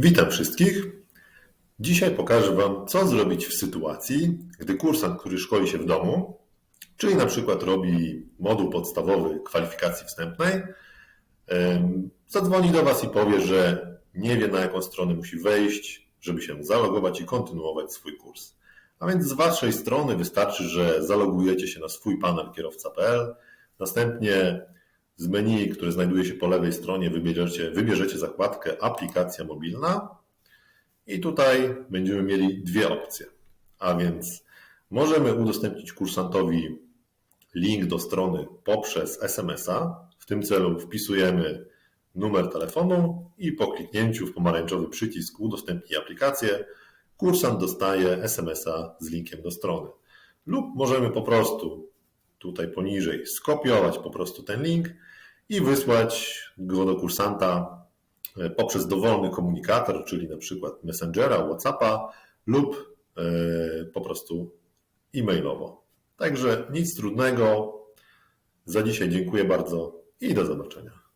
Witam wszystkich. Dzisiaj pokażę Wam, co zrobić w sytuacji, gdy kursant, który szkoli się w domu, czyli na przykład robi moduł podstawowy kwalifikacji wstępnej, zadzwoni do Was i powie, że nie wie na jaką stronę musi wejść, żeby się zalogować i kontynuować swój kurs. A więc z Waszej strony wystarczy, że zalogujecie się na swój panel kierowca.pl, następnie z menu, które znajduje się po lewej stronie, wybierzecie, wybierzecie zakładkę Aplikacja mobilna i tutaj będziemy mieli dwie opcje. A więc możemy udostępnić kursantowi link do strony poprzez SMS-a. W tym celu wpisujemy numer telefonu i po kliknięciu w pomarańczowy przycisk Udostępnij aplikację, kursant dostaje SMS-a z linkiem do strony. Lub możemy po prostu tutaj poniżej skopiować po prostu ten link i wysłać go do kursanta e, poprzez dowolny komunikator, czyli na przykład Messengera, Whatsappa lub e, po prostu e-mailowo. Także nic trudnego. Za dzisiaj dziękuję bardzo i do zobaczenia.